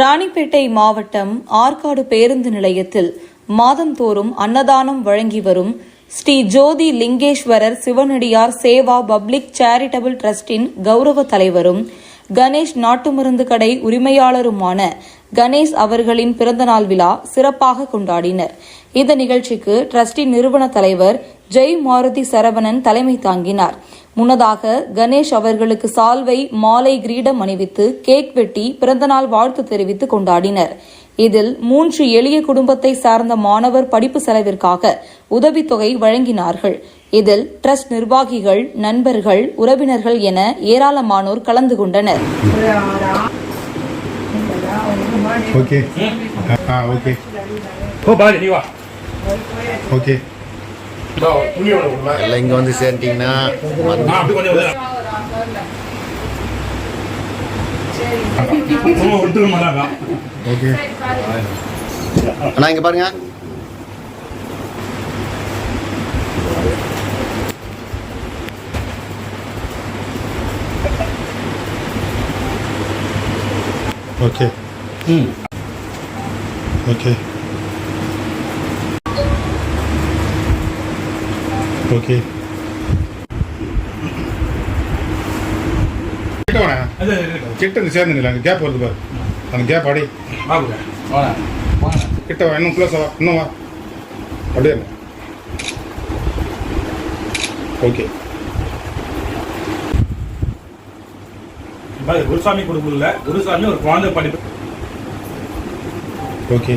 ராணிப்பேட்டை மாவட்டம் ஆற்காடு பேருந்து நிலையத்தில் மாதந்தோறும் அன்னதானம் வழங்கி வரும் ஸ்ரீ ஜோதி லிங்கேஸ்வரர் சிவனடியார் சேவா பப்ளிக் சேரிட்டபிள் டிரஸ்டின் கௌரவ தலைவரும் கணேஷ் நாட்டு மருந்து கடை உரிமையாளருமான கணேஷ் அவர்களின் பிறந்தநாள் விழா சிறப்பாக கொண்டாடினர். இந்த நிகழ்ச்சிக்கு டிரஸ்டின் நிறுவன தலைவர் ஜெய் மாருதி சரவணன் தலைமை தாங்கினார். முன்னதாக கணேஷ் அவர்களுக்கு சால்வை மாலை கிரீடம் அணிவித்து கேக் வெட்டி பிறந்தநாள் வாழ்த்து தெரிவித்து கொண்டாடினர். இதில் மூன்று எளிய குடும்பத்தை சார்ந்த மாணவர் படிப்பு செலவிற்காக உதவித்தொகை வழங்கினார்கள். இதில் ட்ரஸ்ட் நிர்வாகிகள் நண்பர்கள் உறவினர்கள் என ஏராளமானோர் கலந்து கொண்டனர். ஓகே. ஆ ஓகே. ஓ பாரு நீ வா. ஓகே. எல்லாம் இங்கே வந்து ஓகே. அண்ணா இங்கே பாருங்க. ஓகே ம். ஓகே ஓகே கிட்ட அது கிட்ட சேர்ந்து நில்ல அங்கே கேப் வருது பாரு அந்த கேப் அடி கிட்ட வா இன்னும் க்ளோஸ் வா இன்னும் வா அப்படியே. ஓகே பாரு குருசாமி குடும்பம் இல்ல குருசாமி ஒரு குழந்தை படிப்பு. ஓகே